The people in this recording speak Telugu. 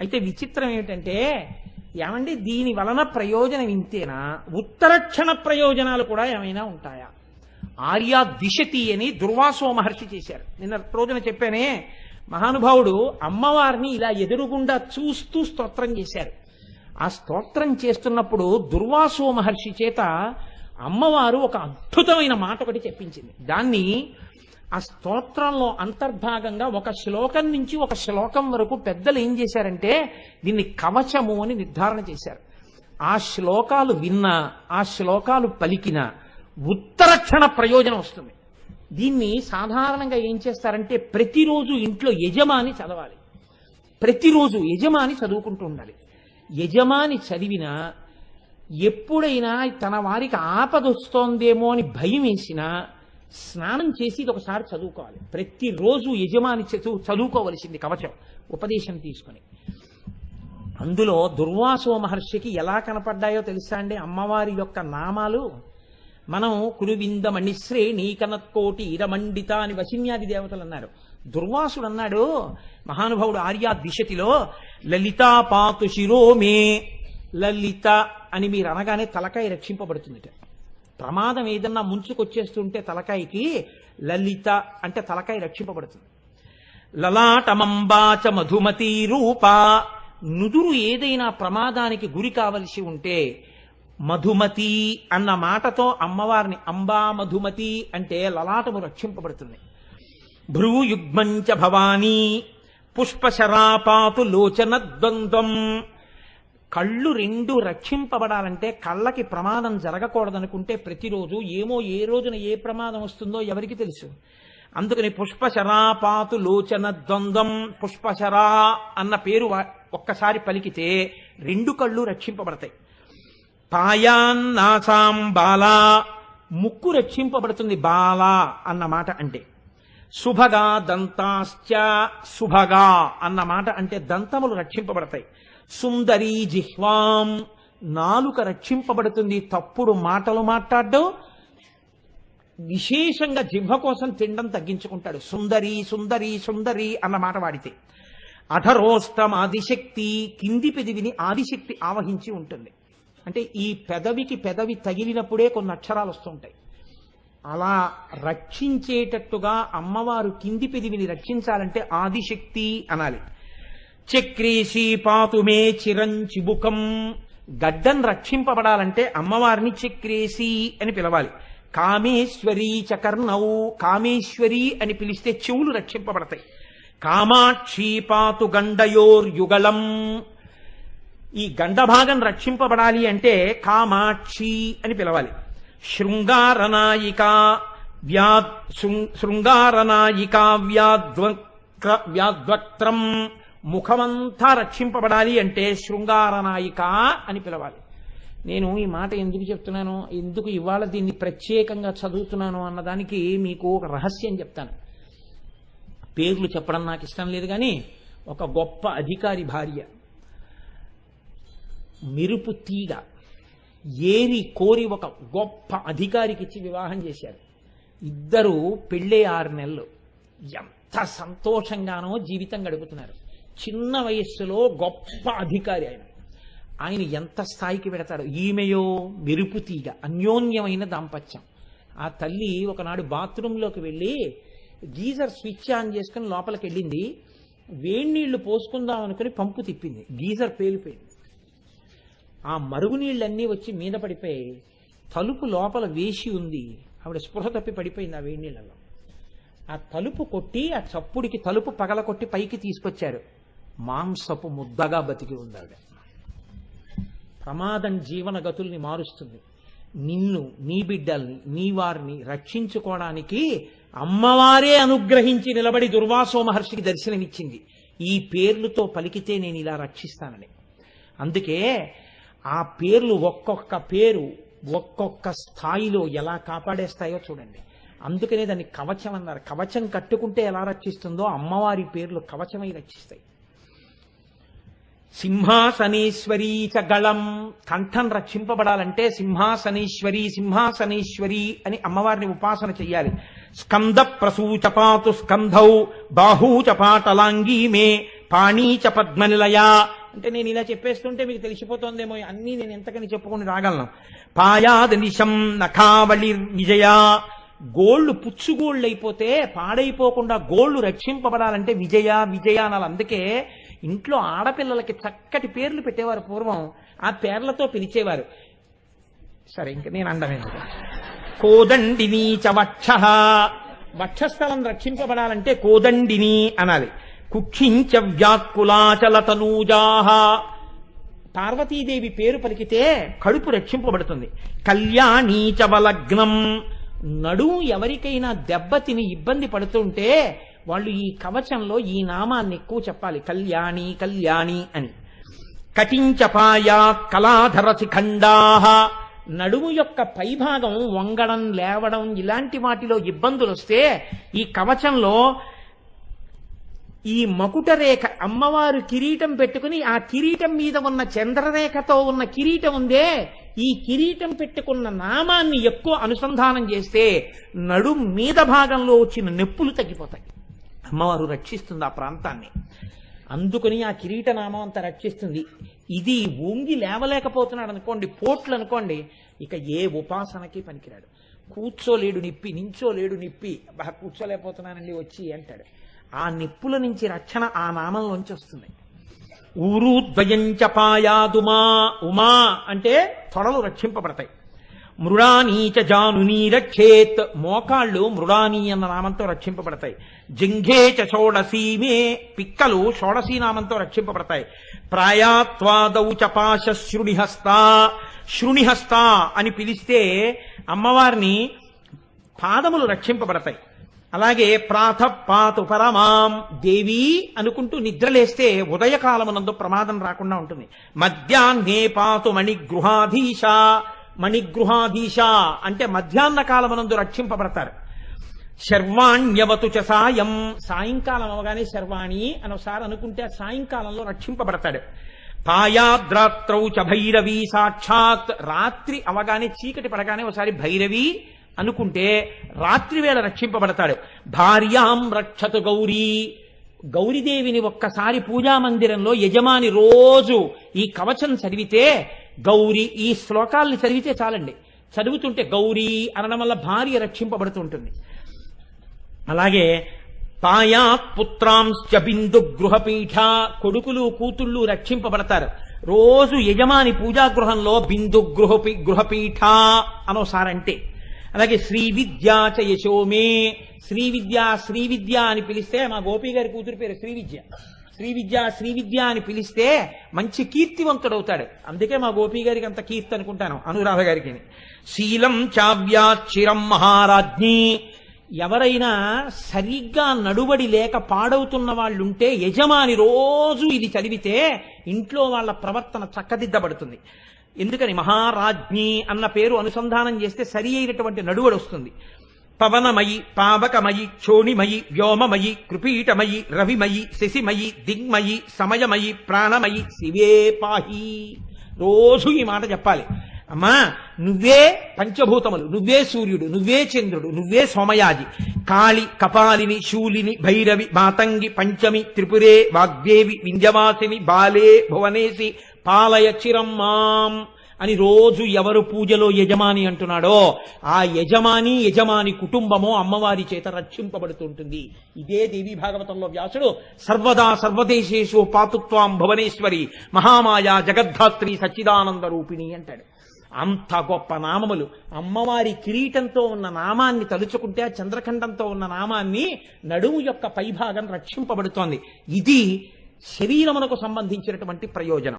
అయితే విచిత్రం ఏమిటంటే ఏమండి దీని వలన ప్రయోజనం ఇంతేనా? ఉత్తరక్షణ ప్రయోజనాలు కూడా ఏమైనా ఉంటాయా? ఆర్యా దిశతి అని దుర్వాసో మహర్షి చేశారు. నిన్న రోజున చెప్పానే మహానుభావుడు అమ్మవారిని ఇలా ఎదురుగుండా చూస్తూ స్తోత్రం చేశారు. ఆ స్తోత్రం చేస్తున్నప్పుడు దుర్వాసో మహర్షి చేత అమ్మవారు ఒక అద్భుతమైన మాట ఒకటి చెప్పించింది. దాన్ని ఆ స్తోత్రంలో అంతర్భాగంగా ఒక శ్లోకం నుంచి ఒక శ్లోకం వరకు పెద్దలు ఏం చేశారంటే దీన్ని కవచము అని నిర్ధారణ చేశారు. ఆ శ్లోకాలు విన్నా ఆ శ్లోకాలు పలికిన ఉత్తరక్షణ ప్రయోజనం వస్తుంది. దీన్ని సాధారణంగా ఏం చేస్తారంటే ప్రతిరోజు ఇంట్లో యజమాని చదవాలి. ప్రతిరోజు యజమాని చదువుకుంటూ ఉండాలి. యజమాని చదివినా ఎప్పుడైనా తన వారికి ఆపదొస్తోందేమో అని భయం వేసినా స్నానం చేసి ఇది ఒకసారి చదువుకోవాలి. ప్రతిరోజు యజమాని చదువు చదువుకోవలసింది కవచం ఉపదేశం తీసుకుని. అందులో దుర్వాసో మహర్షికి ఎలా కనపడ్డాయో తెలుసా అండి? అమ్మవారి యొక్క నామాలు మనం కురువింద మణిశ్రేణి కనత్కోటి ఇరమండిత అని వశిన్యాది దేవతలు అన్నారు. దుర్వాసుడు అన్నాడు మహానుభావుడు ఆర్యా దిశతిలో లలితా పాతు శిరోమే లలిత అని మీరు అనగానే తలకాయ రక్షింపబడుతుందిట. ప్రమాదం ఏదన్నా ముంచుకొచ్చేస్తుంటే తలకాయకి లలిత అంటే తలకాయ రక్షింపబడుతుంది. లలాటమంబాచ మధుమతి రూప. నుదురు ఏదైనా ప్రమాదానికి గురి కావలసి ఉంటే మధుమతి అన్న మాటతో అమ్మవారిని అంబా మధుమతి అంటే లలాటము రక్షింపబడుతుంది. భ్రూయుగ్మంచ భవానీ పుష్పశరాపాతు లోచన ద్వంద్వం. కళ్ళు రెండు రక్షింపబడాలంటే కళ్ళకి ప్రమాదం జరగకూడదనుకుంటే ప్రతిరోజు ఏమో ఏ రోజున ఏ ప్రమాదం వస్తుందో ఎవరికి తెలుసు? అందుకని పుష్పశరాపాతు లోచన ద్వంద్వం పుష్పశరా అన్న పేరు ఒక్కసారి పలికితే రెండు కళ్ళు రక్షింపబడతాయి. పాయాన్నాసాం బాలా ముక్కు రక్షింపబడుతుంది బాలా అన్న మాట అంటే. శుభగా దంతాశ్చ శుభగా అన్న మాట అంటే దంతములు రక్షింపబడతాయి. సుందరీ జిహ్వాం. నాలుక రక్షింపబడుతుంది. తప్పుడు మాటలు మాట్లాడడం. విశేషంగా జిహ్వ కోసం తినడం తగ్గించుకుంటాడు. సుందరి సుందరి సుందరి అన్న మాట వాడితే. అధరోష్టం ఆదిశక్తి కింది పెదవిని ఆదిశక్తి ఆవహించి ఉంటుంది. అంటే ఈ పెదవికి పెదవి తగిలినప్పుడే కొన్ని అక్షరాలు వస్తుంటాయి అలా రక్షించేటట్టుగా అమ్మవారు కింది పెదివిని రక్షించాలంటే ఆదిశక్తి అనాలి. చక్రీషి పాతుమే చిరంచిబుకం గడ్డం రక్షింపబడాలంటే అమ్మవారిని చక్రేసి అని పిలవాలి. కామేశ్వరీ చకర్ణౌ కామేశ్వరి అని పిలిస్తే చెవులు రక్షింపబడతాయి. కామాక్షి పాతు గండయోర్యుగళం ఈ గండభాగం రక్షింపబడాలి అంటే కామాక్షి అని పిలవాలి. శృంగారనాయిక వ్యా శృం- శృంగారనాయిక వ్యాద్వక్ర. వ్యాద్వక్త్రం ముఖమంతా రక్షింపబడాలి అంటే శృంగారనాయిక అని పిలవాలి. నేను ఈ మాట ఎందుకు చెప్తున్నాను ఎందుకు ఇవాళ దీన్ని ప్రత్యేకంగా చదువుతున్నాను అన్నదానికి మీకు ఒక రహస్యం చెప్తాను. పేర్లు చెప్పడం నాకు ఇష్టం లేదు కానీ ఒక గొప్ప అధికారి భార్య మెరుపు తీగ ఏరి కోరి ఒక గొప్ప అధికారికి ఇచ్చి వివాహం చేశారు. ఇద్దరు పెళ్ళే ఆరు నెలలు. ఎంత సంతోషంగానో జీవితం గడుపుతున్నారు. చిన్న వయస్సులో గొప్ప అధికారి ఆయన. ఆయన ఎంత స్థాయికి పెడతాడు ఈమెయో మెరుపు తీగ అన్యోన్యమైన దాంపత్యం. ఆ తల్లి ఒకనాడు బాత్రూంలోకి వెళ్ళి గీజర్ స్విచ్ ఆన్ చేసుకుని లోపలికి వెళ్ళింది. వేడి పోసుకుందాం అనుకుని పంపు తిప్పింది. గీజర్ పేలిపోయింది. ఆ మరుగునీళ్ళన్నీ వచ్చి మీద పడిపోయి తలుపు లోపల వేసి ఉంది. ఆవిడ స్పృహ తప్పి పడిపోయింది ఆ వేడి నీళ్ళలో ఆ తలుపు కొట్టి ఆ చప్పుడికి తలుపు పగల కొట్టి పైకి తీసుకొచ్చారు. మాంసపు ముద్దగా బతికి ఉంది ప్రమాదం జీవన గతుల్ని మారుస్తుంది. నిన్ను నీ బిడ్డల్ని నీ వారిని రక్షించుకోవడానికి అమ్మవారే అనుగ్రహించి నిలబడి దుర్వాసో మహర్షికి దర్శనమిచ్చింది. ఈ పేర్లతో పలికితే నేను ఇలా రక్షిస్తానని. అందుకే ఆ పేర్లు ఒక్కొక్క పేరు ఒక్కొక్క స్థాయిలో ఎలా కాపాడేస్తాయో చూడండి. అందుకనే దాన్ని కవచం అన్నారు. కవచం కట్టుకుంటే ఎలా రక్షిస్తుందో అమ్మవారి పేర్లు కవచమై రక్షిస్తాయి. సింహాసనేశ్వరీ చ గళం. కంఠం రక్షింపబడాలంటే సింహాసనేశ్వరి సింహాసనేశ్వరి అని అమ్మవారిని ఉపాసన చెయ్యాలి. స్కంద ప్రసూచపాతు స్కంధౌ బాహూచపాటలాంగీ మే పాణీచ పద్మనిలయ. అంటే నేను ఇలా చెప్పేస్తుంటే మీకు తెలిసిపోతోందేమో అన్నీ నేను ఎంతకని చెప్పుకొని రాగలను. పాయాద నిశం నఖావళి విజయ. గోళ్ళు పుచ్చుగోళ్ళు అయిపోతే పాడైపోకుండా గోళ్ళు రక్షింపబడాలంటే విజయ విజయ అనాలి. అందుకే ఇంట్లో ఆడపిల్లలకి చక్కటి పేర్లు పెట్టేవారు పూర్వం ఆ పేర్లతో పిలిచేవారు. సరే ఇంక నేను అండమే కోదండిని చవక్ష. వక్షస్థలం రక్షింపబడాలంటే కోదండిని అనాలి. కుక్షించ వ్యాకులాచల తనూజాహ. పార్వతీదేవి పేరు పలికితే కడుపు రక్షింపబడుతుంది. కళ్యాణీ చవలగ్నం నడుము ఎవరికైనా దెబ్బతిని ఇబ్బంది పడుతుంటే వాళ్ళు ఈ కవచంలో ఈ నామాన్ని ఎక్కువ చెప్పాలి. కళ్యాణి కళ్యాణి అని. కటించపాయా కళాధర శిఖండాహ నడుము యొక్క పైభాగం వంగడం లేవడం ఇలాంటి వాటిలో ఇబ్బందులు వస్తే ఈ కవచంలో ఈ మకుట రేఖ అమ్మవారు కిరీటం పెట్టుకుని ఆ కిరీటం మీద ఉన్న చంద్రరేఖతో ఉన్న కిరీటం ఉందే. ఈ కిరీటం పెట్టుకున్న నామాన్ని ఎక్కువ అనుసంధానం చేస్తే నడుం మీద భాగంలో వచ్చిన నొప్పులు తగ్గిపోతాయి. అమ్మవారు రక్షిస్తుంది ఆ ప్రాంతాన్ని. అందుకని ఆ కిరీట నామం అంతా రక్షిస్తుంది. ఇది ఓంగి లేవలేకపోతున్నాడు అనుకోండి పోట్లు అనుకోండి ఇక ఏ ఉపాసనకి పనికిరాడు. కూర్చోలేడు నిప్పి నించోలేడు నిప్పి బాగా కూర్చోలేకపోతున్నానండి వచ్చి అంటాడు. ఆ నిప్పుల నుంచి రక్షణ ఆ నామంలోంచి వస్తుంది. ఊరు ద్వయంచపాయాదుమా ఉమా అంటే తొడలు రక్షింపబడతాయి. మృడానీచ జానునీ రక్షేత్. మోకాళ్ళు మృడానీ అన్న నామంతో రక్షింపబడతాయి. జింఘేచ షోడసీమే పిక్కలు షోడసీ నామంతో రక్షింపబడతాయి. ప్రాయాత్వాదౌ చపాశ శృణిహస్త. శృణిహస్త అని పిలిస్తే అమ్మవారిని పాదములు రక్షింపబడతాయి. అలాగే ప్రాత పాతు పరమాం దేవి అనుకుంటూ నిద్రలేస్తే ఉదయకాలమునందు ప్రమాదం రాకుండా ఉంటుంది. మధ్యాహ్నే పాతు మణిగృహాధీశ. మణిగృహాధీశ అంటే మధ్యాహ్న కాలమనందు రక్షింపబడతారు. శర్వాణ్యవతు చ సాయం. సాయంకాలం అవగానే శర్వాణి అని ఒకసారి అనుకుంటే సాయంకాలంలో రక్షింపబడతాడు. పాయాద్రాత్రౌ చ భైరవి సాక్షాత్. రాత్రి అవగానే చీకటి పడగానే ఒకసారి భైరవి అనుకుంటే రాత్రివేళ రక్షింపబడతాడు. భార్యాం రక్షతు గౌరీ. గౌరీదేవిని ఒక్కసారి పూజా మందిరంలో యజమాని రోజు ఈ కవచం చదివితే గౌరీ ఈ శ్లోకాల్ని చదివితే చాలండి. చదువుతుంటే గౌరీ అనడం వల్ల భార్య రక్షింపబడుతుంటుంది. అలాగే తాయా పుత్రాంశ బిందు గృహపీఠ కొడుకులు కూతుళ్ళు రక్షింపబడతారు. రోజు యజమాని పూజాగృహంలో బిందు గృహపీ గృహపీఠ అనోసారంటే అలాగే శ్రీ విద్యా చ యశోమే. శ్రీ విద్య శ్రీ విద్య అని పిలిస్తే మా గోపి గారి కూతురు పేరు శ్రీ విద్య. శ్రీ విద్య శ్రీ విద్య అని పిలిస్తే మంచి కీర్తివంతుడవుతాడు. అందుకే మా గోపి గారికి అంత కీర్తి అనుకుంటాను అనురాధ గారికి. శీలం చావ్యాచిరం మహారాజ్ఞి. ఎవరైనా సరిగ్గా నడుబడి లేక పాడవుతున్న వాళ్ళుంటే యజమాని రోజు ఇది చదివితే ఇంట్లో వాళ్ళ ప్రవర్తన చక్కదిద్దబడుతుంది. ఎందుకని మహారాజ్ఞి అన్న పేరు అనుసంధానం చేస్తే సరి అయినటువంటి నడువడి వస్తుంది పవనమయి పావకమయి క్షోణిమయి వ్యోమమయి కృపీటమయి రవిమయి శశిమయి దిగ్మయి సమయమయి ప్రాణమయి శివే పాహి. రోజు ఈ మాట చెప్పాలి. అమ్మా నువ్వే పంచభూతములు నువ్వే సూర్యుడు నువ్వే చంద్రుడు నువ్వే సోమయాజి. కాళి కపాలిని శూలిని భైరవి మాతంగి పంచమి త్రిపురే వాగ్దేవి వింధ్యవాసిని బాలే భువనేసి పాలయ చిరమ్మాం అని రోజు ఎవరు పూజలో యజమాని అంటున్నాడో ఆ యజమాని యజమాని కుటుంబము అమ్మవారి చేత రక్షింపబడుతుంటుంది. ఇదే దేవి భాగవతంలో వ్యాసుడు సర్వదా సర్వదేశేషు పాతుత్వాం భువనేశ్వరి మహామాయ జగద్ధాత్రి సచ్చిదానంద రూపిణి అంటాడు. అంత గొప్ప నామములు. అమ్మవారి కిరీటంతో ఉన్న నామాన్ని తలుచుకుంటే ఆ చంద్రఖండంతో ఉన్న నామాన్ని నడుము యొక్క పైభాగం రక్షింపబడుతోంది. ఇది శరీరమునకు సంబంధించినటువంటి ప్రయోజనం.